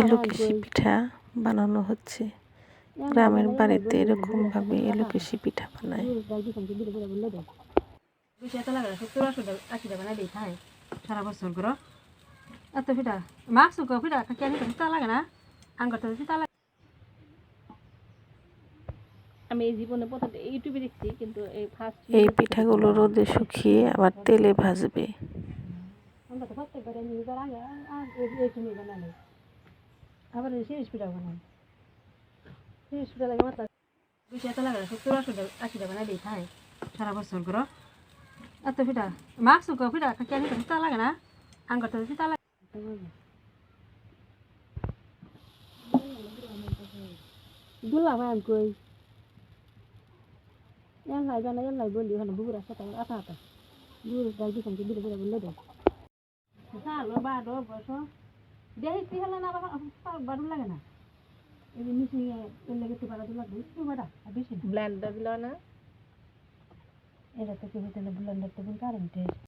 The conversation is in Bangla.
এলোকেশি পিঠা বানানো হচ্ছে। গ্রামের বাড়িতে এরকম ভাবে এলোকেশি পিঠা বানায়। সারা বছর করো এত পিঠা, মাছ পিঠা কেন পিঠা লাগে না। আঙ্গার তো পিঠা লাগে আমি এই জীবনে প্রথম ইউটিউবে দেখছি কিন্তু এই ফার্স্ট এই পিঠাগুলো রোদে শুকিয়ে আবার তেলে ভাজবে। আমরা তো প্রত্যেকবার আমি এবার আগে আর এই তুমি বানালে। আবার এই শেষ পিঠা বানাই। শেষ পিঠা লাগে মাত্র বেশি এত লাগে সত্তর আশি আশি টাকা খায় সারা বছর করো। এত পিঠা মাছ গো পিঠা? কেন পিঠা লাগে না? আঙ্গার তো পিঠা লাগে। দুলা ভাই আমি কই đi không chỉ đi được buồn lên được sao lo ba đó bữa số dia itu hal na ba apa baru lagi na ini misi yang lagi tu pada tu lagi tu pada habis ini ব্লেন্ডারগুলো না era tu kita na bulan dah tu pun karam teh